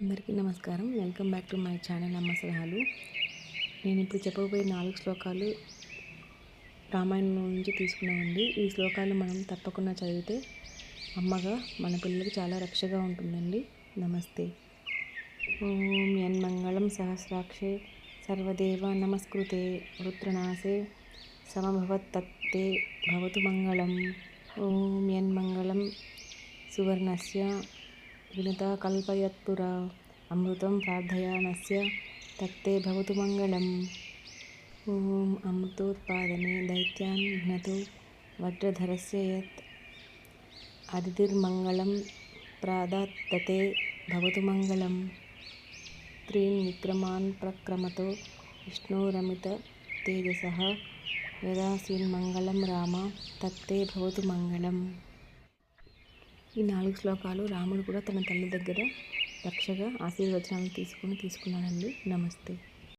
అందరికీ నమస్కారం. Welcome back to my channel అమ్మ సలహాలు. నేను ఇప్పుడు చెప్పబోయే నాలుగు శ్లోకాలు రామాయణం నుంచి తీసుకున్నామండి. ఈ శ్లోకాలు మనం తప్పకుండా చదివితే అమ్మగా మన పిల్లలకి చాలా రక్షగా ఉంటుందండి. నమస్తే. ఓం యన్మంగళం సహస్రాక్షే సర్వదేవ నమస్కృతే వృత్రనాశే సమభవత్తత్తే భవతు మంగళం. ఓం యన్మంగళం సువర్ణస్య వినుతా కల్పయత్పురా అమృతం ప్రార్థయానస్య తత్తే భవతు మంగళం ఓం అమృతోత్పాదనే దైత్యాన్ ఘ్నతు వజ్రధరస్య యత్ అదితిర్మంగళం ప్రాదాత్తతే భవతు మంగళం త్రీన్ విక్రమాన్ ప్రక్రమతో విష్ణోరమిత తేజస యదాసీన్మంగళం రామ తత్తే భవతు మంగళం ఈ నాలుగు శ్లోకాలు రాముడు కూడా తన తల్లి దగ్గర రక్షగా ఆశీర్వచనాలు తీసుకుని తీసుకున్నాడండి. నమస్తే.